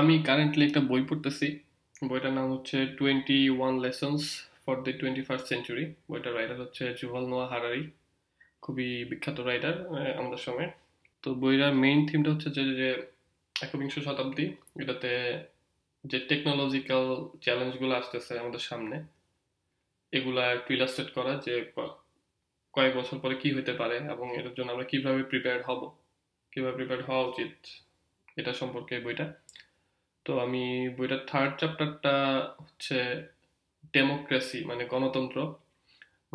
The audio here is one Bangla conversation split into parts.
আমি কারেন্টলি একটা বই পড়তেছি। বইটার নাম হচ্ছে twenty one lessons for the twenty first century বইটার রাইটার হচ্ছে জুভাল নোয়া হারারি। খুবই বিখ্যাত রাইটার আমাদের সময় তো বইটার মেইন থিমটা হচ্ছে যে যে একবিংশ শতাব্দী, এটাতে যে টেকনোলজিক্যাল চ্যালেঞ্জগুলো আসতেছে আমাদের সামনে, এগুলা একটু ইলাস্ট্রেট করা যে কয়েক বছর পরে কি হতে পারে এবং এটার জন্য আমরা কীভাবে প্রিপেয়ার হব, কীভাবে প্রিপেয়ার হওয়া উচিত, এটা সম্পর্কে বইটা। তো আমি বইটার থার্ড চ্যাপ্টারটা হচ্ছে ডেমোক্রেসি মানে গণতন্ত্র।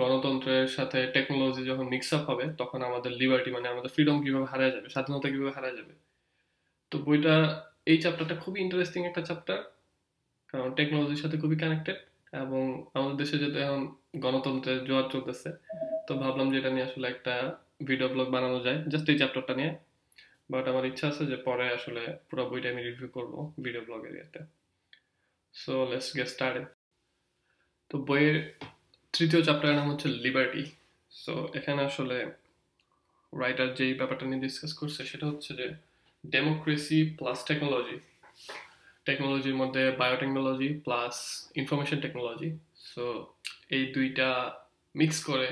গণতন্ত্রের সাথে টেকনোলজি যখন মিক্স আপ হবে, তখন আমাদের লিবার্টি মানে আমাদের ফ্রিডম কীভাবে হারা যাবে, স্বাধীনতা কীভাবে হারা যাবে। তো বইটা, এই চ্যাপ্টারটা খুবই ইন্টারেস্টিং একটা চ্যাপ্টার কারণ টেকনোলজির সাথে খুবই কানেক্টেড এবং আমাদের দেশে যেহেতু এখন গণতন্ত্রের জোয়ার চলতেছে, তো ভাবলাম যে এটা নিয়ে আসলে একটা ভিডিও ব্লগ বানানো যায় জাস্ট এই চ্যাপ্টারটা নিয়ে। বাট আমার ইচ্ছা আছে যে পরে আসলে পুরো বইটা আমি রিভিউ করব ভিডিও ব্লগের ইয়েতে। সো লেটস গেট স্টার্টেড তো বইয়ের তৃতীয় চ্যাপ্টারের নাম হচ্ছে লিবার্টি সো এখানে আসলে রাইটার যেই ব্যাপারটা নিয়ে ডিসকাস করছে সেটা হচ্ছে যে ডেমোক্রেসি প্লাস টেকনোলজি টেকনোলজির মধ্যে biotechnology plus information technology so এই দুইটা মিক্স করে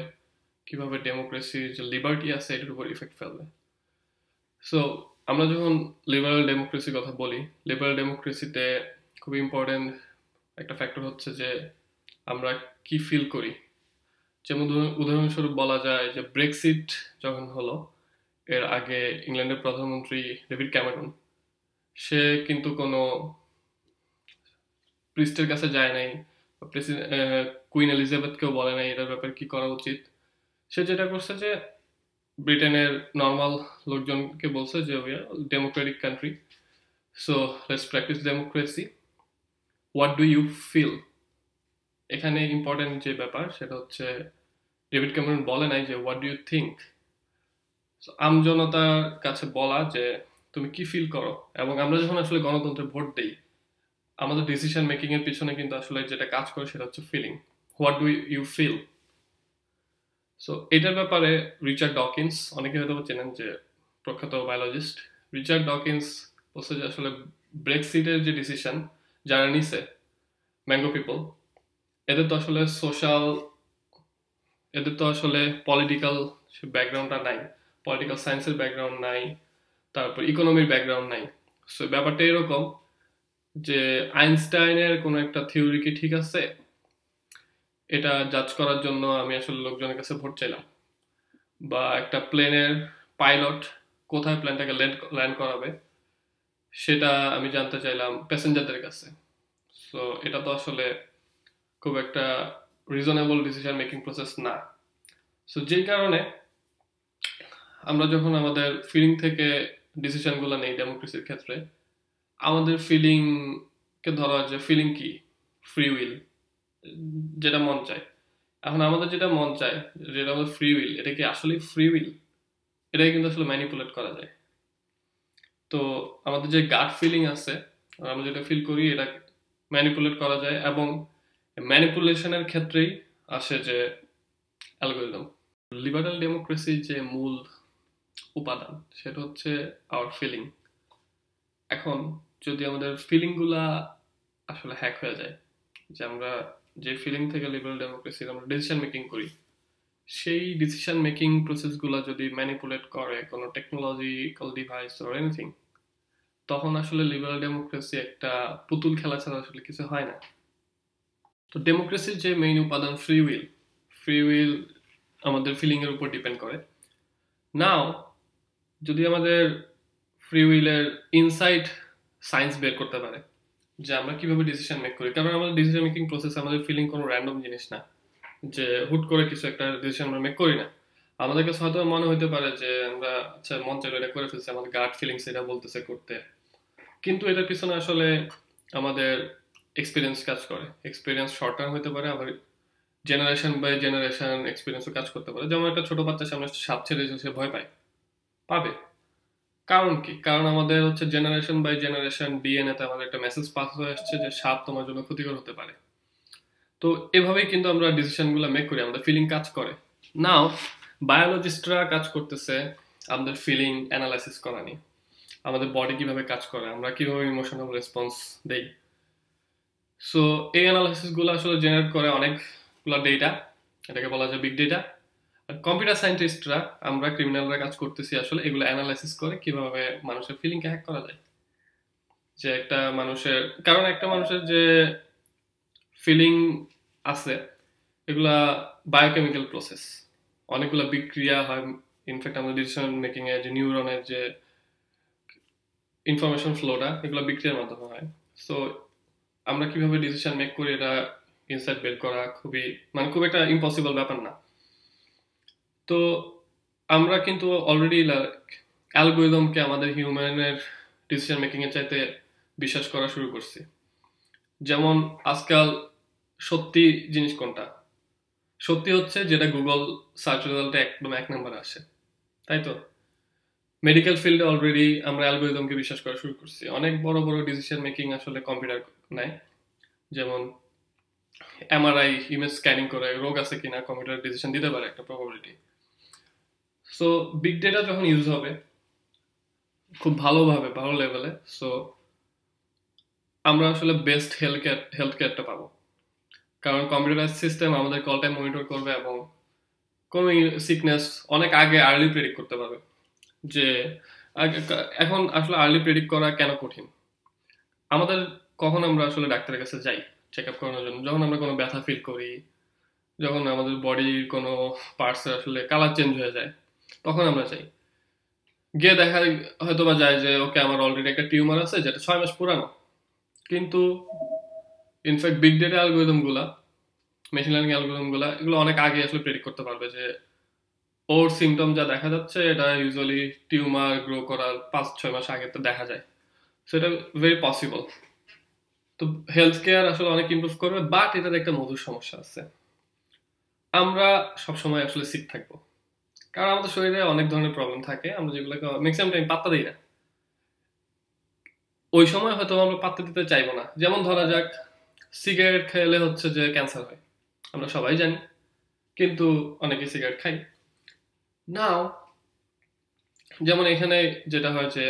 কীভাবে ডেমোক্রেসির যে লিবার্টি আছে, এটার উপর ইফেক্ট ফেলবে। সো আমরা যখন লিবারাল ডেমোক্রেসির কথা বলি লিবারাল ডেমোক্রেসিতে খুব ইম্পর্টেন্ট একটা ফ্যাক্টর হচ্ছে যে আমরা কি ফিল করি। যেমন উদাহরণস্বরূপ বলা যায় যে ব্রেক্সিট যখন হলো, এর আগে ইংল্যান্ডের প্রধানমন্ত্রী ডেভিড ক্যামেরন, সে কিন্তু কোনো প্রিস্টের কাছে যায় নাই কুইন এলিজাবেথকেও বলে নাই এটার ব্যাপারে কি করা উচিত। সে যেটা করছে যে ব্রিটেনের নর্মাল লোকজনকে বলছে যে we are democratic country so let's practice democracy what do you feel এখানে ইম্পর্টেন্ট যে ব্যাপার, সেটা হচ্ছে ডেভিড ক্যামেরন বলে নাই যে হোয়াট ডু ইউ থিঙ্ক আমজনতার কাছে বলা যে, তুমি কি ফিল করো? এবং আমরা যখন আসলে গণতন্ত্রে ভোট দিই, আমাদের ডিসিশন মেকিং এর পিছনে কিন্তু আসলে যেটা কাজ করে সেটা হচ্ছে feeling what do you feel so এটার ব্যাপারে রিচার্ড ডকিন্স অনেকে হয়তো চেনেন যে প্রখ্যাত বায়োলজিস্ট রিচার্ড ডকিন্স বলছে যে আসলে ব্রেক্সিটের যে ডিসিশন যারা নিছে ম্যাঙ্গো পিপল এদের তো আসলে সোশ্যাল এদের তো আসলে পলিটিক্যাল ব্যাকগ্রাউন্ডটা নাই পলিটিক্যাল সায়েন্সের ব্যাকগ্রাউন্ড নাই, তারপর ইকোনমির ব্যাকগ্রাউন্ড নাই। সো ব্যাপারটা এরকম যে আইনস্টাইনের কোনো একটা থিওরি কি ঠিক আছে? এটা জাজ করার জন্য আমি আসলে লোকজনের কাছে ভোট চাইলাম। বা একটা প্লেনের পাইলট কোথায় প্লেনটাকে ল্যান্ড ল্যান্ড করাবে, সেটা আমি জানতে চাইলাম প্যাসেঞ্জারদের কাছে। সো এটা তো আসলে খুব একটা রিজনেবল ডিসিশন মেকিং প্রসেস না। সো যে কারণে আমরা যখন আমাদের ফিলিং থেকে ডিসিশনগুলো নেই ডেমোক্রেসির ক্ষেত্রে, আমাদের ফিলিংকে ধরা যে ফিলিং কি? ফ্রি উইল যেটা মন চায়। এখন আমাদের যেটা মন চায়, যেটা আমাদের ফ্রি উইল এটা কি আসলে ফ্রি উইল এটাই কিন্তু আসলে ম্যানিপুলেট করা যায়। তো আমাদের যে গাট ফিলিং আছে আমরা যেটা ফিল করি, এটা ম্যানিপুলেট করা যায় এবং ম্যানিপুলেশনের ক্ষেত্রেই আসে যে অ্যালগোরিদম লিবারাল ডেমোক্রেসির যে মূল উপাদান, সেটা হচ্ছে আওয়ার ফিলিং এখন যদি আমাদের ফিলিংগুলা আসলে হ্যাক হয়ে যায়, যে আমরা যে ফিলিং থেকে লিবারাল ডেমোক্রেসির আমরা ডিসিশন মেকিং করি, সেই ডিসিশন মেকিং প্রসেসগুলো যদি ম্যানিপুলেট করে কোনো টেকনোলজিক্যাল ডিভাইস অর এনিথিং তখন আসলে লিবারাল ডেমোক্রেসি একটা পুতুল খেলা ছাড়া আসলে কিছু হয় না। তো ডেমোক্রেসির যে মেইন উপাদান ফ্রি উইল ফ্রি উইল আমাদের ফিলিংয়ের উপর ডিপেন্ড করে। নাও যদি আমাদের ফ্রি উইলের ইনসাইট সায়েন্স বের করতে পারে যে আমরা কীভাবে ডিসিশন মেক করি? কারণ আমাদের ডিসিশন মেকিং প্রসেস আমাদের ফিলিং কোনো র্যান্ডম জিনিস না। যে হুট করে কিছু একটা ডিসিশন আমরা মেক করি না। আমাদের কাছে হয়তো মনে হতে পারে যে আমরা আচ্ছা মন চাইলে এটা করে ফেলছি, আমাদের গার্ড ফিলিংস এটা বলতেছে করতে। কিন্তু এটার পিছনে আসলে আমাদের এক্সপিরিয়েন্স কাজ করে। এক্সপিরিয়েন্স শর্ট টার্ম হতে পারে, আবার জেনারেশন বাই জেনারেশন এক্সপিরিয়েন্সও কাজ করতে পারে। যেমন একটা ছোট বাচ্চা সামনে সাপ ছেড়ে সে ভয় পায়। পাবে। কারণ কি? কারণ আমাদের হচ্ছে জেনারেশন বাই জেনারেশন ডিএনএতে আমাদের একটা মেসেজ পাস হয়ে আসছে যে সাপ তোমার জন্য ক্ষতিকর হতে পারে। তো এভাবেই কিন্তু আমরা ডিসিশনগুলো মেক করি, আমাদের ফিলিং কাজ করে। নাও বায়োলজিস্টরা কাজ করতেছে আমাদের ফিলিং অ্যানালাইসিস করা নিয়ে। আমাদের বডি কীভাবে কাজ করে, আমরা কীভাবে ইমোশনাল রেসপন্স দেই। সো এই অ্যানালাইসিসগুলো আসলে জেনারেট করে অনেকগুলো ডেটা এটাকে বলা যায় বিগ ডেটা কম্পিউটার সায়েন্টিস্টরা আমরা ক্রিমিনালরা কাজ করতেছি আসলে, এগুলো অ্যানালাইসিস করে কীভাবে মানুষের ফিলিংকে হ্যাক করা যায়। যে একটা মানুষের, কারণ একটা মানুষের যে ফিলিং আছে, এগুলা বায়োকেমিক্যাল প্রসেস অনেকগুলো বিক্রিয়া হয় ইনফ্যাক্ট আমাদের ডিসিশন মেকিং এ যে নিউরনের যে ইনফরমেশন ফ্লোটা এগুলো বিক্রিয়ার মাধ্যমে হয়। সো আমরা কীভাবে ডিসিশন মেক করি, এটা ইনসাইট বের করা খুবই মানে খুব একটা ইম্পসিবল ব্যাপার না। তো আমরা কিন্তু অলরেডি অ্যালগোরিদমকে আমাদের হিউম্যানের ডিসিশন মেকিং এর চাইতে বিশ্বাস করা শুরু করছি। যেমন আজকাল সত্যি জিনিস কোনটা? সত্যি হচ্ছে যেটা গুগল সার্চ রেজাল্টে একদম এক নম্বরে আসে। তাই তো? মেডিকেল ফিল্ডে অলরেডি আমরা অ্যালগোরিদমকে বিশ্বাস করা শুরু করছি। অনেক বড় বড় ডিসিশন মেকিং আসলে কম্পিউটার নেয়। যেমন এমআরআই ইমেজ স্ক্যানিং করে রোগ আছে কিনা কম্পিউটার ডিসিশন দিতে পারে একটা প্রবাবিলিটি সো বিগ ডেটা যখন ইউজ হবে, খুব ভালোভাবে, ভালো লেভেলে সো আমরা আসলে বেস্ট হেলথ কেয়ার হেলথ কেয়ারটা পাবো। কারণ কম্পিউটারাইজ সিস্টেম আমাদের কল টাইম মনিটর করবে এবং কোনো সিকনেস অনেক আগে আর্লি প্রেডিক্ট করতে পারবে। যে এখন আসলে আর্লি প্রেডিক্ট করা কেন কঠিন? আমাদের কখন আমরা আসলে ডাক্তারের কাছে যাই চেক আপ করানোর জন্য? যখন আমরা কোনো ব্যথা ফিল করি, যখন আমাদের বডির কোনো পার্টসের আসলে কালার চেঞ্জ হয়ে যায় তখন আমরা চাই। গিয়ে দেখা হয়তো বা যায় যে, ওকে আমার অলরেডি একটা টিউমার আছে, যেটা ছয় মাস পুরানো। কিন্তু ইনফ্যাক্ট বিগ ডেটা অ্যালগোরিদমগুলা মেশিন লার্নিং অ্যালগোরিদমগুলা, এগুলো অনেক আগে আসলে প্রেডিক্ট করতে পারবে যে, ওর সিমটম যা দেখা যাচ্ছে, এটা ইউজুয়ালি টিউমার গ্রো করার পাঁচ, ছয় মাস আগে তো দেখা যায়। সো এটা ভেরি পসিবল তো হেলথ কেয়ার আসলে অনেক ইমপ্রুভ করবে বাট এটার একটা মধুর সমস্যা আছে। আমরা সবসময় আসলে সিক থাকব। কারণ আমাদের শরীরে অনেক ধরনের প্রবলেম থাকে, আমরা যেগুলোকে ম্যাক্সিমাম টাইম পাত্তা দিই না। ওই সময় হয়তো আমরা পাত্তা দিতে চাইব না। যেমন ধরা যাক সিগারেট খেলে হচ্ছে যে ক্যান্সার হয়। আমরা সবাই জানি, কিন্তু অনেকে সিগারেট খাই নাও যেমন এখানে যেটা হয় যে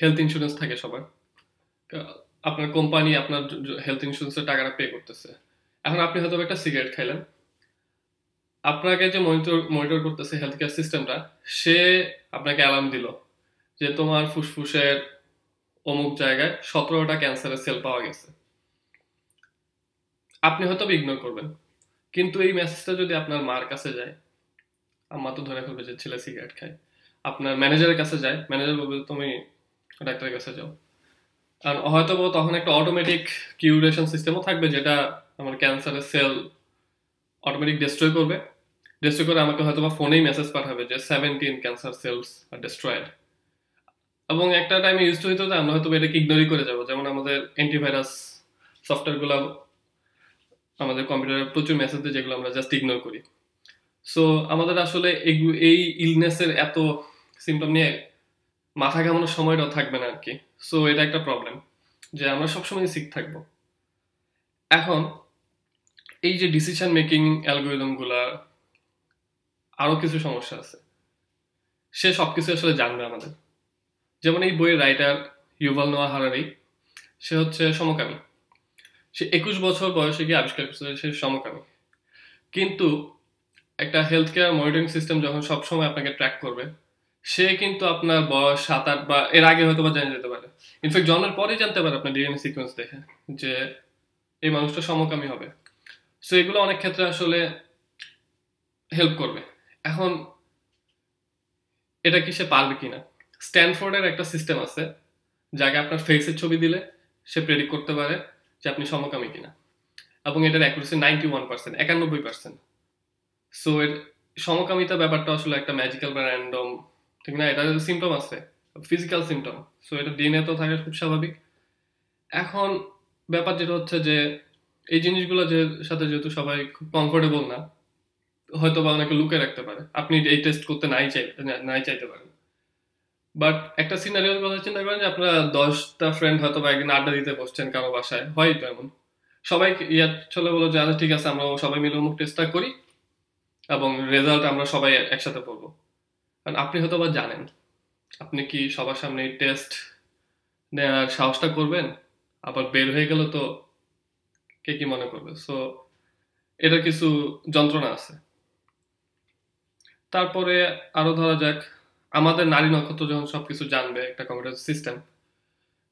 হেলথ ইন্স্যুরেন্স থাকে সবার। আপনার কোম্পানি আপনার হেলথ ইন্স্যুরেন্সের টাকাটা পে করতেছে। এখন আপনি হয়তো একটা সিগারেট খাইলেন। আপনাকে যে মনিটর মনিটর করতেছে হেলথ কেয়ার সিস্টেমটা সে আপনাকে অ্যালার্ম দিল যে তোমার ফুসফুসের অমুক জায়গায় সতেরোটা ক্যান্সারের সেল পাওয়া গেছে। আপনি হয়তো ইগনোর করবেন, কিন্তু এই মেসেজটা যদি আপনার মার কাছে যায়, আম্মা তো ধরে ফেলবে যে ছেলে সিগারেট খায়। আপনার ম্যানেজারের কাছে যায় ম্যানেজার বলবে তুমি ডাক্তারের কাছে যাও। আর হয়তো তখন একটা অটোমেটিক কিউরেশন সিস্টেমও থাকবে যেটা আমার ক্যান্সারের সেল অটোমেটিক ডিস্ট্রয় করবে। ডিস্ট্রয় করে আমাকে হয়তো বা ফোনেই মেসেজ পাঠাবে যে seventeen cancer cells are destroyed এবং একটা টাইমে ইউজ হইতো যে আমরা হয়তো এটাকে ইগনোরই করে যাব। যেমন আমাদের অ্যান্টিভাইরাস সফটওয়্যারগুলো আমাদের কম্পিউটারে প্রচুর মেসেজ দিয়ে যেগুলো আমরা জাস্ট ইগনোর করি। সো আমাদের আসলে এই ইলনেসের এত সিমটম নিয়ে মাথা ঘামানোর সময়টাও থাকবে না আর কি সো এটা একটা প্রবলেম যে আমরা সবসময় সিক থাকব। এখন, এই যে ডিসিশন মেকিং অ্যালগোরিদমগুলা আরও কিছু সমস্যা আছে। সে সবকিছু আসলে জানবে আমাদের। যেমন এই বইয়ের রাইটার ইউভাল নোয়া হারারি, সে হচ্ছে সমকামী। সে একুশ বছর বয়সে গিয়ে আবিষ্কার করছে সে সমকামী। কিন্তু একটা হেলথ কেয়ার মনিটরিং সিস্টেম যখন সবসময় আপনাকে ট্র্যাক করবে, সে কিন্তু আপনার বয়স সাত আট বা এর আগে হয়তো বা জেনে যেতে পারে। ইনফ্যাক্ট জন্মের পরেই জানতে পারে আপনার ডিএনএ সিকোয়েন্স দেখে যে এই মানুষটা সমকামী হবে। সো এগুলো অনেক ক্ষেত্রে আসলে হেল্প করবে। এখন এটা কি সে পারবে কিনা? স্ট্যানফোর্ডের একটা সিস্টেম আছে, যাকে আপনার ফেসের ছবি দিলে সে প্রেডিক্ট করতে পারে যে আপনি সমকামী কিনা। এবং এটার অ্যাকুরেসি নাইনটি ওয়ান পার্সেন্ট একানব্বই পার্সেন্ট সো এর সমকামিতা ব্যাপারটা আসলে একটা ম্যাজিক্যাল বা র্যান্ডম ঠিক না? এটা সিমটম আছে ফিজিক্যাল সিমটম সো এটা ডিএনএ তো থাকা খুব স্বাভাবিক। এখন ব্যাপার যেটা হচ্ছে যে, এই জিনিসগুলো যে সাথে যেহেতু সবাই খুব কমফোর্টেবল না হয়তো বা অনেকে লুকে রাখতে পারে। আপনি এই টেস্ট করতে নাই চাই নাই চাইতে পারেন। বাট একটা সিনারিওর কথা চিন্তা করেন যে আপনারা দশটা ফ্রেন্ড হয়তো বা একদিন আড্ডা দিতে বসছেন কারও বাসায় হয় তো এমন। সবাই ইয়া চলে বলো যে আচ্ছা ঠিক আছে, আমরা সবাই মিলে অমুক টেস্টটা করি এবং রেজাল্ট আমরা সবাই একসাথে পড়ব। কারণ আপনি হয়তো বা জানেন, আপনি কি সবার সামনে টেস্ট নেওয়ার সাহসটা করবেন? আবার বের হয়ে গেল তো কে কি মনে করবে? সো এটা কিছু যন্ত্রণা আছে। তারপরে আরও ধরা যাক, আমাদের নারী নক্ষত্র যখন সবকিছু জানবে একটা কম্পিউটার সিস্টেম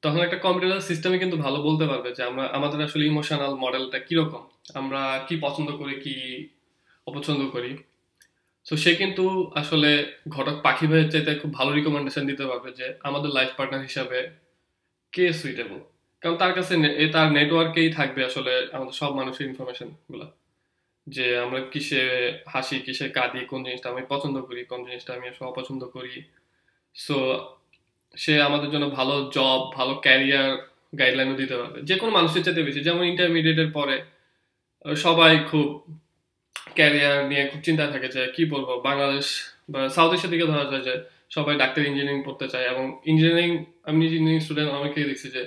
তখন একটা কম্পিউটার সিস্টেমে কিন্তু ভালো বলতে পারবে যে আমরা, আমাদের আসলে ইমোশনাল মডেলটা কীরকম, আমরা কি পছন্দ করি, কি অপছন্দ করি। তো সে কিন্তু আসলে ঘটক পাখি ভাইয়ের চাইতে খুব ভালো রিকমেন্ডেশন দিতে পারবে যে আমাদের লাইফ পার্টনার হিসাবে কে সুইটেবল কারণ তার কাছে তার নেটওয়ার্কেই থাকবে আসলে আমাদের সব মানুষের ইনফরমেশনগুলা। যে আমরা কিসে হাসি কিসে কাঁদি কোন জিনিসটা আমি পছন্দ করি, কোন জিনিসটা আমি আসলে অপছন্দ করি। সো সে আমাদের জন্য ভালো জব ভালো ক্যারিয়ার গাইডলাইনও দিতে পারবে। যে কোনো মানুষের চাইতে বেশি, যেমন ইন্টারমিডিয়েটের পরে সবাই খুব ক্যারিয়ার নিয়ে খুব চিন্তা থাকে যে কি বলব, বাংলাদেশ বা সাউথ এশিয়ার দিকে ধরা যায় যে সবাই ডাক্তার ইঞ্জিনিয়ারিং পড়তে চায় এবং ইঞ্জিনিয়ারিং আমি ইঞ্জিনিয়ারিং স্টুডেন্ট অনেকেই দেখছি যে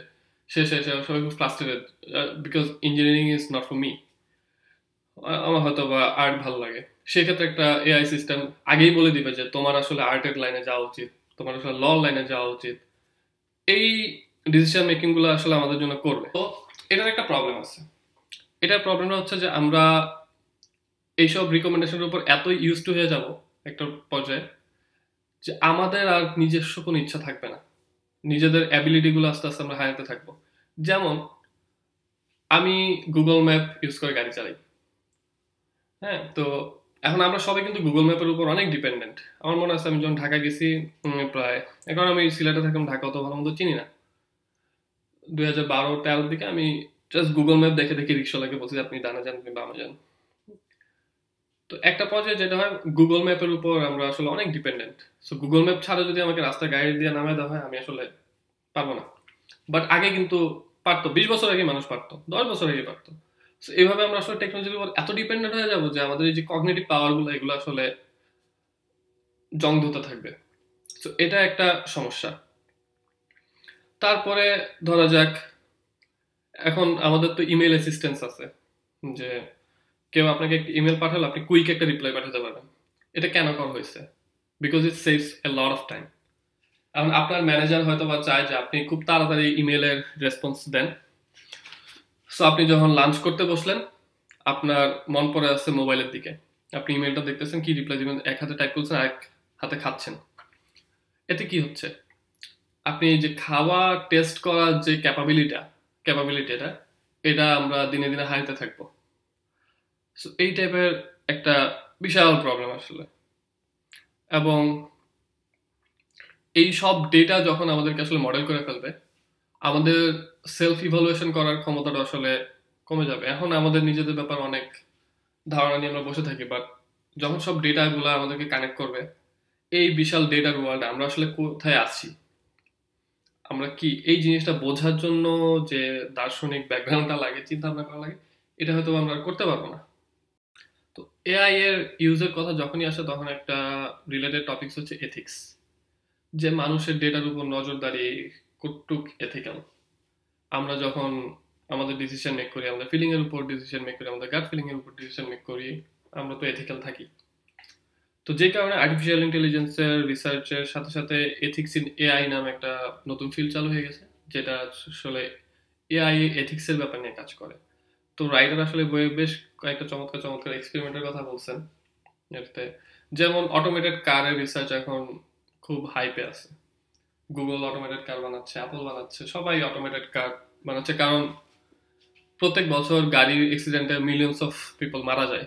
শেষে এসে সবাই খুব frustrated because engineering is not for me আমার হয়তো বা আর্ট ভালো লাগে। সেক্ষেত্রে একটা এআই সিস্টেম আগেই বলে দিবে যে তোমার আসলে আর্টের লাইনে যাওয়া উচিত, তোমার আসলে ল লাইনে যাওয়া উচিত। এই ডিসিশন মেকিংগুলো আসলে আমাদের জন্য করবে। তো এটার একটা প্রবলেম আছে। এটার প্রবলেমটা হচ্ছে যে আমরা এইসব রিকমেন্ডেশনের উপর এত ইউজ টু হয়ে যাব একটা পর্যায়ে যে আমাদের আর নিজস্ব কোনো ইচ্ছা থাকবে না। নিজেদের অ্যাবিলিটিগুলো আস্তে আস্তে আমরা হারাতে থাকব। যেমন, আমি গুগল ম্যাপ ইউজ করে গাড়ি চালাই। হ্যাঁ তো এখন আমরা সবাই কিন্তু গুগল ম্যাপের উপর অনেক ডিপেন্ডেন্ট আমার মনে আছে আমি যখন ঢাকা গেছি প্রায়, এখন আমি সিলেটে থাকলাম ঢাকা অত ভালো মতো চিনি না। দুই হাজার বারো তেরোর দিকে আমি জাস্ট গুগল ম্যাপ দেখে দেখে রিক্সাওয়ালাকে বলছি আপনি ডানা যান কিংবা বামে যান। তো একটা পর্যায়ে যেটা হয় গুগল ম্যাপের উপর আমরা আসলে অনেক ডিপেন্ডেন্ট সো গুগল ম্যাপ ছাড়া যদি আমাকে রাস্তা গাড়ি দিয়ে নামায় দেওয়া হয়, আমি আসলে পারব না। বাট আগে কিন্তু পারতো, বিশ বছর আগে মানুষ পারতো, দশ বছর আগে পারতো। এইভাবে আমরা আসলে টেকনোলজির উপর এত ডিপেন্ডেন্ট হয়ে যাব যে আমাদের এই যে কগনেটিভ পাওয়ারগুলো এগুলো আসলে জং ধুতে থাকবে। তো এটা একটা সমস্যা। তারপরে ধরা যাক, এখন আমাদের তো ইমেল অ্যাসিস্ট্যান্স আছে, যে কেউ আপনাকে একটা ইমেল পাঠালে, আপনি কুইক একটা রিপ্লাই পাঠাতে পারবেন। এটা কেন করা হয়েছে? Because it saves a lot of time এখন আপনার ম্যানেজার হয়তো বা চায় যে আপনি খুব তাড়াতাড়ি ইমেলের রেসপন্স দেন। সো আপনি যখন লাঞ্চ করতে বসলেন, আপনার মন পড়ে আছে মোবাইলের দিকে। আপনি ইমেলটা দেখতেছেন, কি রিপ্লাই দিবেন? এক হাতে টাইপ করছেন এক হাতে খাচ্ছেন। এতে কি হচ্ছে? আপনি যে খাওয়া টেস্ট করার যে ক্যাপাবিলিটা ক্যাপাবিলিটিটা এটা আমরা দিনে দিনে হারিতে থাকব। সো এই টাইপের একটা বিশাল প্রবলেম আসলে। এবং এই সব ডেটা যখন আমাদেরকে আসলে মডেল করে ফেলবে, আমাদের সেলফ ইভালুয়েশন করার ক্ষমতাটা আসলে কমে যাবে। এখন আমাদের নিজেদের ব্যাপার অনেক ধারণা নিয়ে আমরা বসে থাকি বাট যখন সব ডেটাগুলো আমাদেরকে কানেক্ট করবে, এই বিশাল ডেটার ওয়ার্ল্ডে আমরা আসলে কোথায় আছি? আমরা কি এই জিনিসটা বোঝার জন্য যে দার্শনিক ব্যাকগ্রাউন্ডটা লাগে চিন্তা ভাবনা করা লাগে, এটা হয়তো আমরা করতে পারব না। তো এআই এর ইউজের কথা যখনই আসে, তখন একটা রিলেটেড টপিকস হচ্ছে এথিক্স যে মানুষের ডেটার উপর নজরদারি কটুক এথিক্যাল আমরা যখন আমাদের ডিসিশন মেক করি আমাদের ফিলিং এর উপর ডিসিশন মেক করি, আমাদের গাট ফিলিং এর উপর ডিসিশন মেক করি, আমরা তো এথিক্যাল থাকি। তো যে কারণে আর্টিফিশিয়াল ইন্টেলিজেন্সের রিসার্চের সাথে সাথে এথিক্স ইন এআই নামে একটা নতুন ফিল্ড চালু হয়ে গেছে, যেটা আসলে এআই এথিক্সের ব্যাপার নিয়ে কাজ করে। তো রাইটার আসলে বইয়ে বেশ কয়েকটা চমৎকার চমৎকার এক্সপেরিমেন্টের কথা বলছেন। এতে যেমন অটোমেটেড কারের রিসার্চ এখন খুব হাইপে আছে। গুগল অটোমেটেড কার বানাচ্ছে অ্যাপল বানাচ্ছে, সবাই অটোমেটেড কার বানাচ্ছে কারণ প্রত্যেক বছর গাড়ির অ্যাক্সিডেন্টে মিলিয়নস অফ পিপল মারা যায়।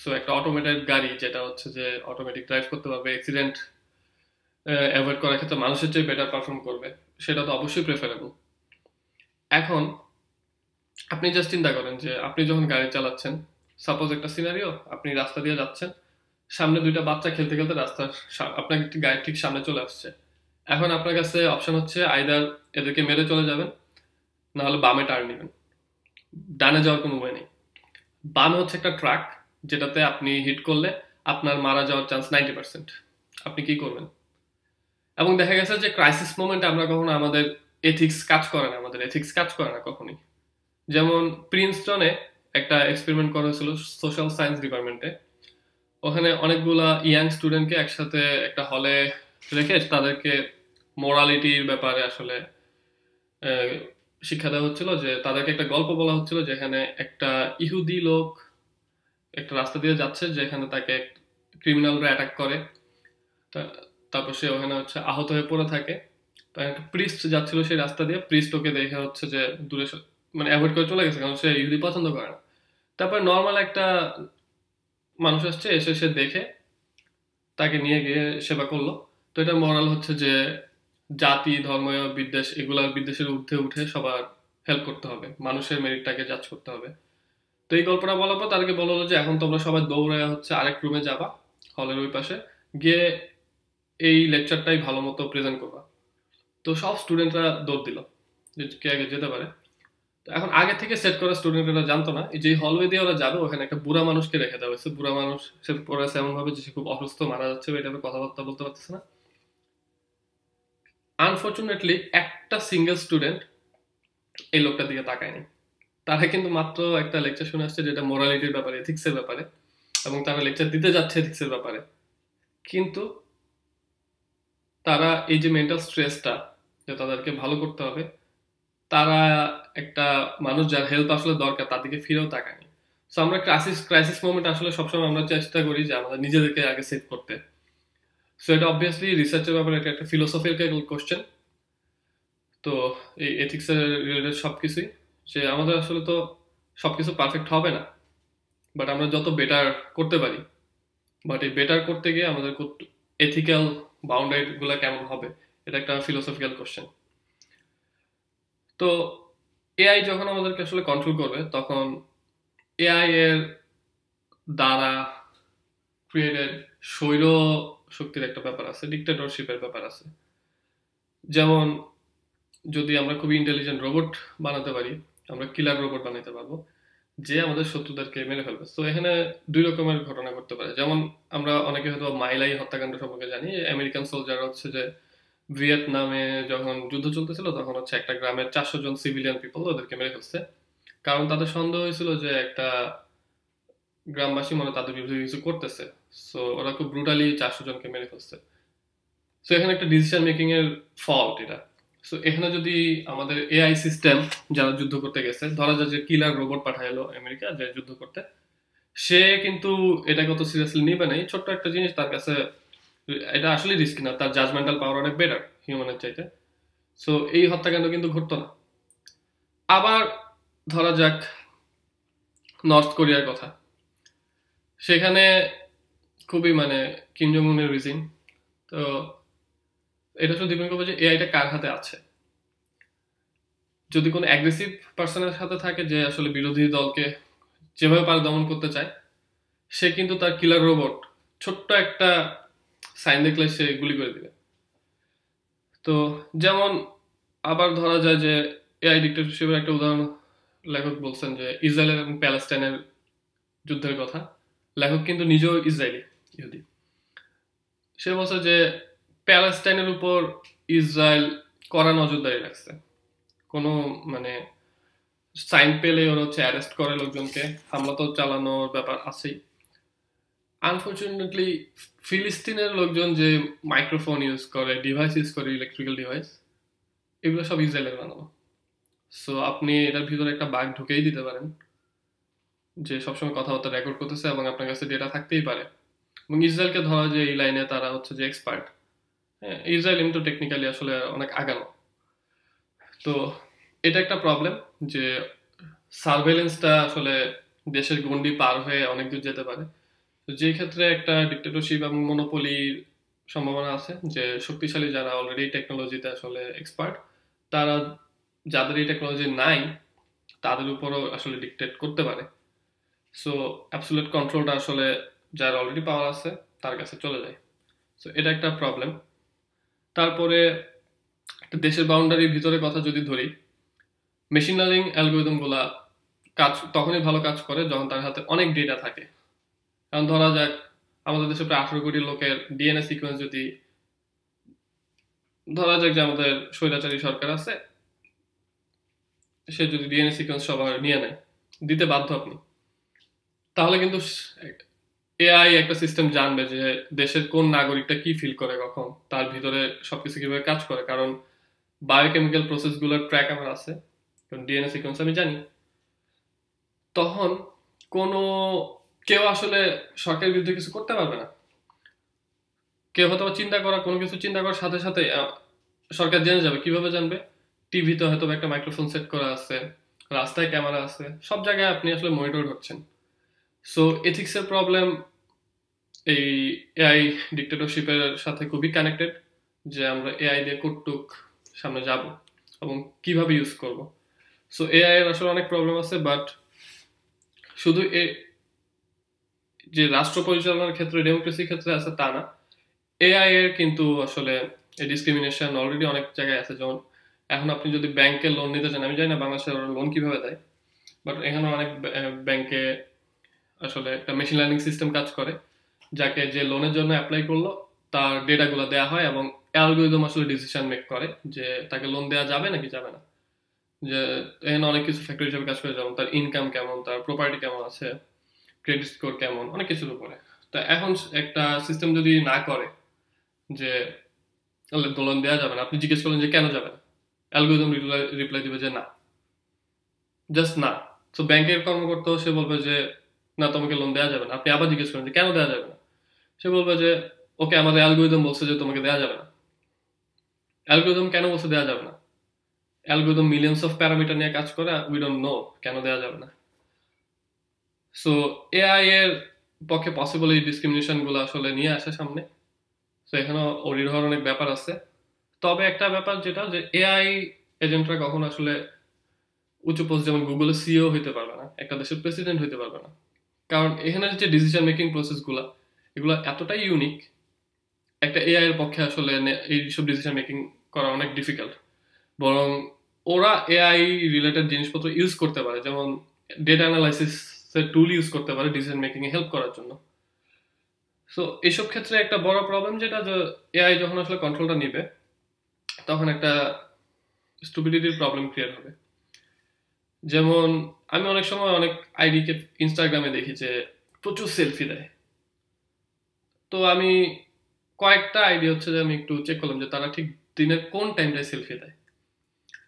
সো একটা অটোমেটেড গাড়ি যেটা হচ্ছে যে অটোমেটিক ড্রাইভ করতে পারবে অ্যাক্সিডেন্ট অ্যাভয়েড করার ক্ষেত্রে মানুষের চেয়ে বেটার পারফর্ম করবে, সেটা তো অবশ্যই প্রেফারেবল এখন আপনি জাস্ট চিন্তা করেন যে আপনি যখন গাড়ি চালাচ্ছেন সাপোজ একটা সিনারিও আপনি রাস্তা দিয়ে যাচ্ছেন, সামনে দুইটা বাচ্চা খেলতে খেলতে রাস্তার আপনার গাড়ি ঠিক সামনে চলে আসছে। এখন আপনার কাছে অপশন হচ্ছে আইদার এদেরকে মেরে চলে যাবেন না হলে বামে টার্ন নেবেন। ডানে যাওয়ার কোনো উপায় নেই। বামে হচ্ছে একটা ট্রাক যেটাতে আপনি হিট করলে আপনার মারা যাওয়ার চান্স নাইনটি পার্সেন্ট আপনি কি করবেন? এবং দেখা গেছে যে ক্রাইসিস মোমেন্টে আমরা কখনো আমাদের এথিক্স কাজ করে না, আমাদের এথিক্স কাজ করে না কখনই। যেমন প্রিন্সটনে একটা এক্সপেরিমেন্ট করা হয়েছিল সোশ্যাল সায়েন্স ডিপার্টমেন্টে ওখানে অনেকগুলা ইয়াং স্টুডেন্টকে একসাথে একটা হলে রেখে তাদেরকে মোরালিটির ব্যাপারে আসলে শিক্ষা দেওয়া হচ্ছিল যে তাদেরকে একটা গল্প বলা হচ্ছিল যেখানে একটা ইহুদি লোক একটা রাস্তা দিয়ে যাচ্ছে যেখানে তাকে ক্রিমিনালরা অ্যাটাক করে। তারপর সে ওখানে হচ্ছে আহত হয়ে পড়ে থাকে। প্রিস্ট যাচ্ছিল সেই রাস্তা দিয়ে। প্রিস্ট ওকে দেখে হচ্ছে যে দূরে মানে অ্যাভয়েড করে চলে গেছে কারণ সে ইহুদি পছন্দ করে না। তারপর নর্মাল একটা মানুষ আসছে, এসে সে দেখে, তাকে নিয়ে গিয়ে সেবা করল। তো এটা মরাল হচ্ছে যে জাতি, ধর্ম, বিদ্বেষ এগুলার বিদ্বেষের ঊর্ধ্বে উঠে সবার হেল্প করতে হবে। মানুষের মেরিটটাকে জাজ করতে হবে। তো এই গল্পটা বলার পর তাদেরকে বলল যে, এখন তোমরা সবাই দৌড়ে হচ্ছে আরেক রুমে যাবা হলের ওই পাশে। গিয়ে এই লেকচারটাই ভালো মতো প্রেজেন্ট করবা। তো সব স্টুডেন্টরা দৌড় দিল, যে কে আগে যেতে পারে। তো এখন আগে থেকে সেট করা স্টুডেন্টরা জানতো না যে হলওয়ে দিয়ে ওরা যাবে, ওখানে একটা বুড়া মানুষকে রেখে দেওয়া হয়েছে। বুড়া মানুষ সে পড়েছে এমন ভাবে যে, সে খুব অসুস্থ, মারা যাচ্ছে এটা কথাবার্তা বলতে পারতেছে না। আনফর্চুনেটলি একটা সিঙ্গেল স্টুডেন্ট এই লোকটার দিকে তাকায়নি। তারা কিন্তু মাত্র একটা লেকচার শুনে আসছে যেটা মোরালিটির ব্যাপারে এথিক্সের ব্যাপারে, এবং তারা লেকচার দিতে যাচ্ছে এথিক্সের ব্যাপারে। কিন্তু তারা এই যে মেন্টাল স্ট্রেসটা যে তাদেরকে ভালো করতে হবে, তারা একটা মানুষ যার হেল্প আসলে দরকার, তার দিকে ফিরেও তাকায়নি। সো আমরা ক্রাইসিস ক্রাইসিস মোমেন্ট আসলে সবসময় আমরা চেষ্টা করি যে আমাদের নিজেদেরকে আগে সেভ করতে। সো এটা অবভিয়াসলি রিসার্চের ব্যাপারে এটা একটা ফিলোসফিক্যাল কোশ্চেন তো, এই এথিক্সের রিলেটেড সব কিছুই যে আমাদের আসলে তো সব কিছু পারফেক্ট হবে না। বাট আমরা যত বেটার করতে পারি। বাট এই বেটার করতে গিয়ে আমাদের এথিক্যাল বাউন্ডারিগুলো কেমন হবে? এটা একটা ফিলোসফিক্যাল কোশ্চেন তো এআই যখন আমাদেরকে আসলে কন্ট্রোল করবে, তখন এআই এর দ্বারা ক্রিয়েটেড স্বৈর শক্তির একটা ব্যাপার আছে ডিক্টেটরশিপের ব্যাপার আছে। যেমন, যদি আমরা খুবই ইন্টেলিজেন্ট রোবট বানাতে পারি, আমরা কিলার রোবট বানাতে পারব, যে আমাদের শত্রুদেরকে মেরে ফেলবে। তো এখানে দুই রকমের ঘটনা করতে পারে। যেমন, আমরা অনেকে হয়তো মাইলাই হত্যাকাণ্ড সম্পর্কে জানি। আমেরিকান সোলজার হচ্ছে যে ভিয়েতনামে যখন যুদ্ধ চলতেছিল, তখন হচ্ছে একটা গ্রামের চারশো জন সিভিলিয়ান পিপল ওদেরকে মেরে ফেলছে। কারণ তাদের সন্দেহ হয়েছিল যে একটা গ্রামবাসী মনে তাদের বিরুদ্ধে কিছু করতেছে। সো ওরা খুব ব্রুটালি চারশো জনকে মেরে ফেলছে। সো এখানে একটা ডিসিশন মেকিং এর ফল্ট এটা। সো এখানে যদি আমাদের এআই সিস্টেম যারা যুদ্ধ করতে গেছে, ধরা যায় যে কিলার রোবট পাঠাইলো আমেরিকা যে যুদ্ধ করতে, সে কিন্তু এটাকে অত সিরিয়াসলি নিবে না এই ছোট্ট একটা জিনিস, তার কাছে এটা আসলে রিস্ক না, তার জাজমেন্টাল পাওয়ার অনেক বেটার হিউম্যানের চাইতে। সো এই হত্যাকাণ্ড কিন্তু ঘটতো না। আবার ধরা যাক নর্থ কোরিয়ার কথা। সেখানে খুবই মানে কিম জং উনের রিজিম তো এটা শুধু ডিপেন্ড করবে যে এআইটা কার হাতে আছে? যদি কোনো অ্যাগ্রেসিভ পার্সনের সাথে থাকে যে আসলে বিরোধী দলকে যেভাবে পারে দমন করতে চায়, সে কিন্তু তার কিলার রোবট ছোট্ট একটা সাইন দেখলে সে গুলি করে দিবে। তো যেমন আবার ধরা যায় যে এআই ডিক্টেটরশিপের একটা উদাহরণ লেখক বলছেন যে ইসরায়েল এবং প্যালেস্টাইনের যুদ্ধের কথা। লেখক কিন্তু নিজেও ইসরায়েলি। ইহুদি। সে বলছে যে, প্যালেস্টাইনের উপর ইসরায়েল কড়া নজরদারি রাখছে। কোনো মানে সাইন পেলে ওরা হচ্ছে অ্যারেস্ট করে লোকজনকে। হামলা তো চালানোর ব্যাপার আছেই। আনফর্চুনেটলি ফিলিস্তিনের লোকজন যে মাইক্রোফোন ইউজ করে ডিভাইস ইউজ করে ইলেকট্রিক্যাল ডিভাইস এগুলো সব ইসরায়েলের বানানো। সো আপনি এটার ভিতরে একটা বাঘ ঢুকেই দিতে পারেন, যে সবসময় কথাবার্তা রেকর্ড করতেছে এবং আপনার কাছে ডেটা থাকতেই পারে। এবং ইসরায়েলকে ধরা যে এই লাইনে তারা হচ্ছে যে এক্সপার্ট হ্যাঁ ইসরায়েল কিন্তু টেকনিক্যালি আসলে অনেক আগানো। তো এটা একটা প্রবলেম যে সার্ভেলেন্সটা আসলে দেশের গন্ডি পার হয়ে অনেক দূর যেতে পারে। তো যে ক্ষেত্রে একটা ডিক্টেটরশিপ এবং মনোপলির সম্ভাবনা আছে যে শক্তিশালী যারা অলরেডি টেকনোলজিতে আসলে এক্সপার্ট তারা যাদের এই টেকনোলজি নাই, তাদের উপরও আসলে ডিক্টেট করতে পারে। সো অ্যাবসুলেট কন্ট্রোলটা আসলে যার অলরেডি পাওয়ার আছে, তার কাছে চলে যায়। সো এটা একটা প্রবলেম তারপরে একটা দেশের বাউন্ডারির ভিতরে কথা যদি ধরি মেশিন লার্নিং অ্যালগোরিদমগুলা কাজ, তখনই ভালো কাজ করে যখন তার হাতে অনেক ডেটা থাকে। কারণ ধরা যাক, আমাদের দেশে প্রায় আঠারো কোটি লোকের ডিএনএ সিকোয়েন্স যদি, ধরা যাক যে আমাদের স্বৈরাচারী সরকার আছে, সে যদি ডিএনএ সিকোয়েন্স সবার নিয়ে নেয়, দিতে বাধ্য আপনি। তাহলে কিন্তু এআই একটা সিস্টেম জানবে যে দেশের কোন নাগরিকটা কি ফিল করে কখন, তার ভিতরে সবকিছু কীভাবে কাজ করে। কারণ বায়োকেমিক্যাল প্রসেসগুলোর ট্র্যাক আমার আছে, কারণ ডিএনএ সিকোয়েন্স আমি জানি। তখন কোনো, কেউ আসলে সরকারের বিরুদ্ধে কিছু করতে পারবে না। কেউ হয়তো চিন্তা করা কোনো কিছু চিন্তা করার সাথে সাথে সরকার জেনে যাবে, কীভাবে জানবে? টিভিতে হয়তো একটা মাইক্রোফোন সেট করা আছে, রাস্তায় ক্যামেরা আছে, সব জায়গায় আপনি আসলে মনিটর হচ্ছেন সো এথিক্সের প্রবলেম এই এআই ডিক্টেটরশিপের সাথে খুবই কানেক্টেড যে আমরা এআই দিয়ে কটুক সামনে যাব এবং কীভাবে ইউজ করব। সো এআই এর আসলে অনেক প্রবলেম আছে বাট শুধু এ যে রাষ্ট্র পরিচালনার ক্ষেত্রে ডেমোক্রেসির ক্ষেত্রে আছে তা না। এআই এর কিন্তু আসলে ডিসক্রিমিনেশন অলরেডি অনেক জায়গায় আছে। যেমন এখন আপনি যদি ব্যাংকে লোন নিতে চান, আমি জানি না বাংলাদেশে লোন কীভাবে দেয় বাট এখানে অনেক ব্যাংকে আসলে একটা মেশিন লার্নিং সিস্টেম কাজ করে, যাকে যে লোনের জন্য অ্যাপ্লাই করল, তার ডেটাগুলো দেওয়া হয় এবং অ্যালগোরিদম আসলে ডিসিশন মেক করে যে তাকে লোন দেওয়া যাবে নাকি যাবে না। যে এখানে অনেক কিছু ফ্যাক্টর হিসেবে কাজ করে, যেমন তার ইনকাম কেমন, তার প্রপার্টি কেমন আছে ক্রেডিট স্কোর কেমন, অনেক কিছুর উপরে। তো এখন একটা সিস্টেম যদি না করে যে লোন দেওয়া যাবে না। আপনি জিজ্ঞেস করলেন যে, কেন যাবে না? অ্যালগোরিদম রিপ্লাই দিবে যে, না। জাস্ট না। তো ব্যাংকের কর্মকর্তা সে বলবে যে না, তোমাকে লোন দেওয়া যাবে না। আপনি আবার জিজ্ঞেস করেন যে, কেন দেওয়া যাবে না? সে বলবে যে, ওকে আমাদের অ্যালগোরিদম বলছে যে, তোমাকে দেওয়া যাবে না। অ্যালগোরিদম কেন বলছে দেওয়া যাবে না? অ্যালগোরিদম মিলিয়ন্স অফ প্যারামিটার নিয়ে কাজ করে উই ডোন্ট নো কেন দেওয়া যাবে না। সো এআই এর পক্ষে পসিবল এই ডিসক্রিমিনেশনগুলো আসলে নিয়ে আসে সামনে। তো এখানে অরিহর অনেক ব্যাপার আছে। তবে একটা ব্যাপার যেটা, যে এআই এজেন্টরা কখন আসলে উচ্চ পোস্ট যেমন গুগলে সিও হইতে পারবে না, একটা দেশের প্রেসিডেন্ট হইতে পারবে না। কারণ এখানে যে ডিসিশন মেকিং প্রসেসগুলো এগুলো এতটাই ইউনিক একটা এআই এর পক্ষে আসলে এইসব ডিসিশন মেকিং করা অনেক ডিফিকাল্ট বরং ওরা এআই রিলেটেড জিনিসপত্র ইউজ করতে পারে, যেমন ডেটা অ্যানালাইসিস টুল ইউজ করতে পারে ডিসিশন মেকিং এ হেল্প করার জন্য। সো এইসব ক্ষেত্রে একটা বড় প্রবলেম যেটা এআই যখন আসলে কন্ট্রোলটা নিবে, তখন একটা স্টুপিডিটির প্রবলেম ক্রিয়েট হবে। যেমন আমি অনেক সময় অনেক আইডিকে ইনস্টাগ্রামে দেখি যে প্রচুর সেলফি দেয়। তো আমি কয়েকটা আইডি হচ্ছে যে আমি একটু চেক করলাম যে তারা ঠিক দিনের কোন টাইমটায় সেলফি দেয়।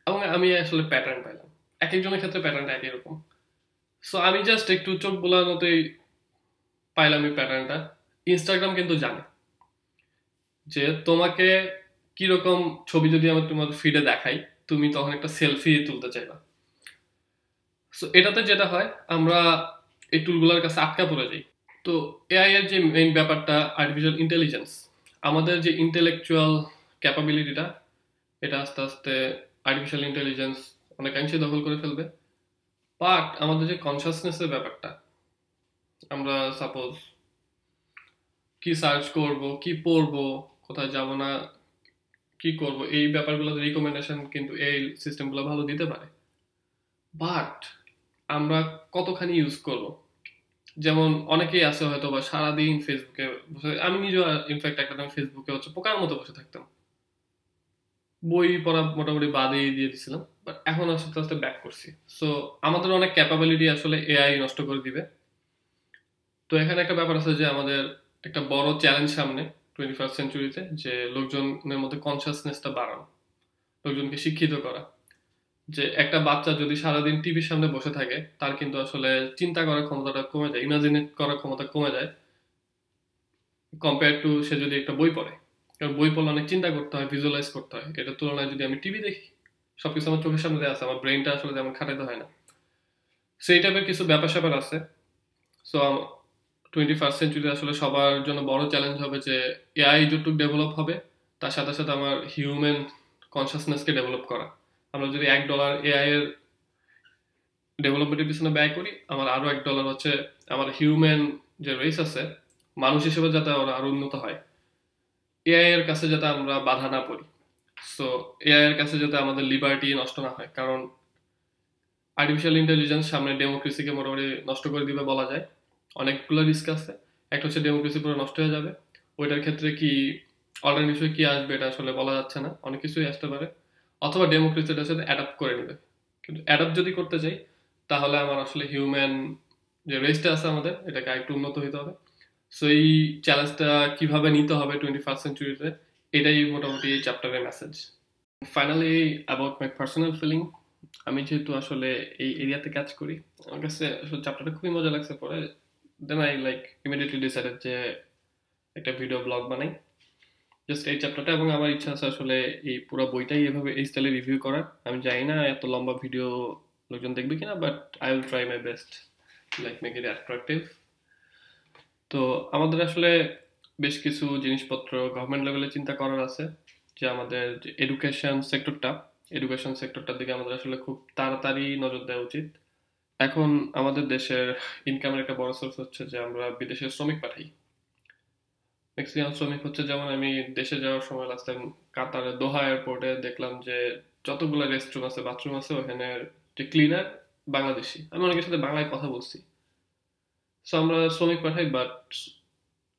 এবং আমি আসলে প্যাটার্ন পাইলাম। এক একজনের ক্ষেত্রে প্যাটার্নটা একই রকম। সো আমি জাস্ট একটু চোখ বোলার মতোই পাইলাম এই প্যাটার্নটা ইনস্টাগ্রাম কিন্তু জানে যে তোমাকে কীরকম ছবি যদি আমি তোমার ফিডে দেখাই, তুমি তখন একটা সেলফি তুলতে চাইবা। সো এটাতে যেটা হয়, আমরা এই টুলগুলোর কাছে আটকা পড়ে যাই। তো এআই এর যে মেইন ব্যাপারটা আর্টিফিশিয়াল ইন্টেলিজেন্স আমাদের যে ইন্টেলেকচুয়াল ক্যাপাবিলিটিটা এটা আস্তে আস্তে আর্টিফিশিয়াল ইন্টেলিজেন্স অনেকাংশে দখল করে ফেলবে। বাট আমাদের যে কনসাসনেসের ব্যাপারটা, আমরা সাপোজ কি সার্চ করব, কি পড়ব, কোথায় যাব না, কি করব, এই ব্যাপারগুলোতে রিকমেন্ডেশন কিন্তু এই সিস্টেমগুলো ভালো দিতে পারে। বাট আমরা কতখানি ইউজ করব? যেমন অনেকেই আছে হয়তো বা সারাদিন ফেসবুকে বসে, আমি নিজেও ইনফ্যাক্ট একটা টাইম ফেসবুকে হচ্ছে পোকার মতো বসে থাকতাম। বই পড়া মোটামুটি বাদে দিয়ে দিছিলাম বাট এখন আস্তে আস্তে ব্যাক করছি। সো আমাদের অনেক ক্যাপাবিলিটি আসলে এআই নষ্ট করে দিবে। তো এখানে একটা ব্যাপার আছে যে আমাদের একটা বড় চ্যালেঞ্জ সামনে টোয়েন্টি ফার্স্ট সেঞ্চুরিতে যে লোকজনের মধ্যে কনসিয়াসনেসটা বাড়ানো, লোকজনকে শিক্ষিত করা। যে একটা বাচ্চা যদি সারাদিন টিভির সামনে বসে থাকে, তার কিন্তু আসলে চিন্তা করার ক্ষমতাটা কমে যায় ইমাজিনেট করার ক্ষমতা কমে যায় কম্পেয়ার টু সে যদি একটা বই পড়ে। কারণ বই পড়লে অনেক চিন্তা করতে হয় ভিজুয়ালাইজ করতে হয়। এটার তুলনায় যদি আমি টিভি দেখি, সবকিছু আমার চোখের সামনে আছে, আমার ব্রেনটা আসলে তেমন খাটাতে হয় না। সেই টাইপের কিছু ব্যাপার স্যাপার আছে। সো টোয়েন্টি ফার্স্ট সেঞ্চুরি আসলে সবার জন্য বড় চ্যালেঞ্জ হবে যে এআই যতটুক ডেভেলপ হবে, তার সাথে সাথে আমার হিউম্যান কনসিয়াসনেসকে ডেভেলপ করা। আমরা যদি এক ডলার এআই এর ডেভেলপমেন্টের পিছনে ব্যয় করি, আমার আরও এক ডলার হচ্ছে আমার হিউম্যান যে রেস আছে, মানুষ হিসেবে যাতে ওরা আরও উন্নত হয়। এআই এর কাছে যাতে আমরা বাধা না পড়ি। সো এআই এর কাছে যাতে আমাদের লিবার্টি নষ্ট না হয়, কারণ আর্টিফিশিয়াল ইন্টেলিজেন্স সামনে ডেমোক্রেসিকে মোটামুটি নষ্ট করে দিবে বলা যায়। অনেকগুলো রিস্ক আছে। একটা হচ্ছে ডেমোক্রেসি পুরো নষ্ট হয়ে যাবে। ওইটার ক্ষেত্রে কি, অল্টারনেটিভ কি আসবে এটা আসলে বলা যাচ্ছে না। অনেক কিছুই আসতে পারে। অথবা ডেমোক্রেসিটার সাথে অ্যাডাপ্ট করে নেবে। কিন্তু অ্যাডাপ্ট যদি করতে চাই, তাহলে আমার আসলে হিউম্যান যে রেসটা আছে আমাদের, এটাকে আরেকটু উন্নত হতে হবে। সো এই চ্যালেঞ্জটা কীভাবে নিতে হবে টোয়েন্টি ফার্স্ট সেঞ্চুরিতে এটাই মোটামুটি এই চ্যাপ্টারের message finally about my personal feeling আমি যেহেতু আসলে এই এরিয়াতে কাজ করি, আমার কাছে আসলে চ্যাপ্টারটা খুবই মজা লাগছে পরে। Then I like immediately decided যে একটা ভিডিও ব্লগ বানাই। জাস্ট এই চ্যাপ্টারটা এবং আমার ইচ্ছা আছে আসলে এই পুরো বইটাই এভাবে এই স্টাইলে রিভিউ করার। আমি জানি না এত লম্বা ভিডিও লোকজন দেখবে কিনা but I will try my best like make it attractive তো আমাদের আসলে বেশ কিছু জিনিসপত্র গভর্নমেন্ট লেভেলে চিন্তা করার আছে, যে আমাদের এডুকেশন সেক্টরটা এডুকেশন সেক্টরটার দিকে আমাদের আসলে খুব তাড়াতাড়ি নজর দেওয়া উচিত। এখন আমাদের দেশের ইনকামের একটা বড় সোর্স হচ্ছে যে আমরা বিদেশে শ্রমিক পাঠাই। ম্যাক্সিমাম শ্রমিক হচ্ছে যেমন আমি দেশে যাওয়ার সময় লাস্ট টাইম কাতারে দোহা এয়ারপোর্টে দেখলাম যে যতগুলো রেস্টরুম আছে বাথরুম আছে ওখানে যে ক্লিনার বাংলাদেশি। আমি অনেকের সাথে বাংলায় কথা বলছি। সো আমরা শ্রমিক পাঠাই বাট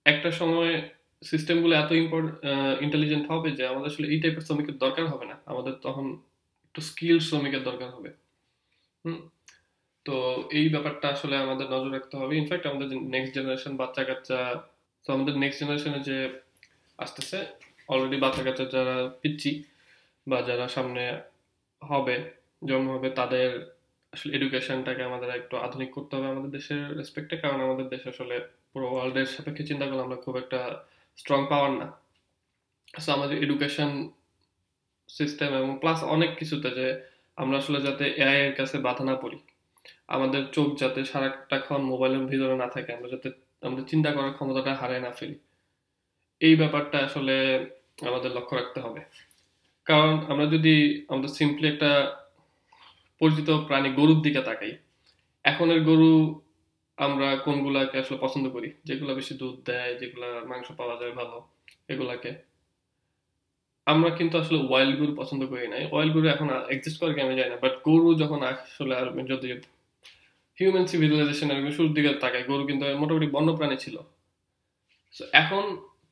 একটা সময় সিস্টেমগুলো এত ইন্টেলিজেন্ট হবে যে আমাদের আসলে এই টাইপের শ্রমিকের দরকার হবে না। আমাদের তখন একটু স্কিল শ্রমিকের দরকার হবে। হুম? তো এই ব্যাপারটা আসলে আমাদের নজর রাখতে হবে। ইনফ্যাক্ট আমাদের নেক্সট জেনারেশন বাচ্চা কাচ্চা তো আমাদের নেক্সট জেনারেশনে যে আসতেছে অলরেডি বাচ্চা কাচ্চা যারা পিচ্ছি বা যারা সামনে হবে, জন্ম হবে, তাদের আসলে এডুকেশনটাকে আমাদের একটু আধুনিক করতে হবে আমাদের দেশের রেসপেক্টে কারণ আমাদের দেশ আসলে পুরো ওয়ার্ল্ডের সাপেক্ষে চিন্তা করলে আমরা খুব একটা স্ট্রং পাওয়ার না। সো আমাদের এডুকেশন সিস্টেম এবং প্লাস অনেক কিছুতে যে আমরা আসলে যাতে এআই এর কাছে বাধা না পড়ি। আমাদের চোখ যাতে সারাটাক্ষণ মোবাইলের ভিতরে না থাকে, আমরা যাতে আমাদের চিন্তা করার ক্ষমতাটা হারায় না ফেলি। এই ব্যাপারটা আসলে আমাদের লক্ষ্য রাখতে হবে। কারণ আমরা যদি আমাদের সিম্পলি একটা পরিচিত প্রাণী গরুর দিকে তাকাই, এখনের গরু আমরা কোনগুলাকে আসলে পছন্দ করি? যেগুলো বেশি দুধ দেয়, যেগুলা মাংস পাওয়া যায় ভালো, এগুলাকে। আমরা কিন্তু আসলে ওয়াইল্ড গরু পছন্দ করি নাই। ওয়াইল্ড গরু এখন এক্সিস্ট করে আমি জানি না। বাট গরু যখন আসলে আর যদি হিউম্যান সিভিলাইজেশন এরকম শুরুর দিকে তাকায়, গরু কিন্তু মোটামুটি বন্য প্রাণী ছিল এখন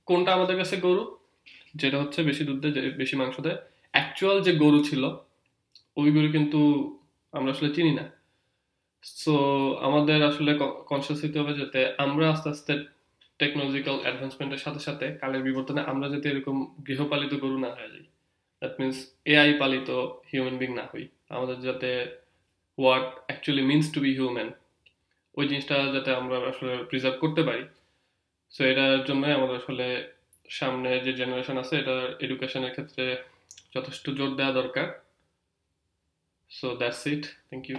কোনটা আমাদের কাছে গরু? যেটা হচ্ছে বেশি দুধ দেয় বেশি মাংস দেয়। অ্যাকচুয়াল যে গরু ছিল, ওই গরু কিন্তু আমরা আসলে চিনি না। সো আমাদের আসলে কনসিয়াস হতে হবে যাতে আমরা আস্তে আস্তে টেকনোলজিক্যাল অ্যাডভান্সমেন্টের সাথে সাথে কালের বিবর্তনে আমরা যাতে এরকম গৃহপালিত গরু না হয়ে যাই। দ্যাট মিনস এআই পালিত হিউম্যান বিং না হই। আমাদের যাতে what actually means to be human ওই জিনিসটা যাতে আমরা আসলে প্রিজার্ভ করতে পারি। সো এটার জন্য আমাদের আসলে সামনে যে জেনারেশন আছে এটা এডুকেশনের ক্ষেত্রে যথেষ্ট জোর দেওয়া দরকার। So that's it thank you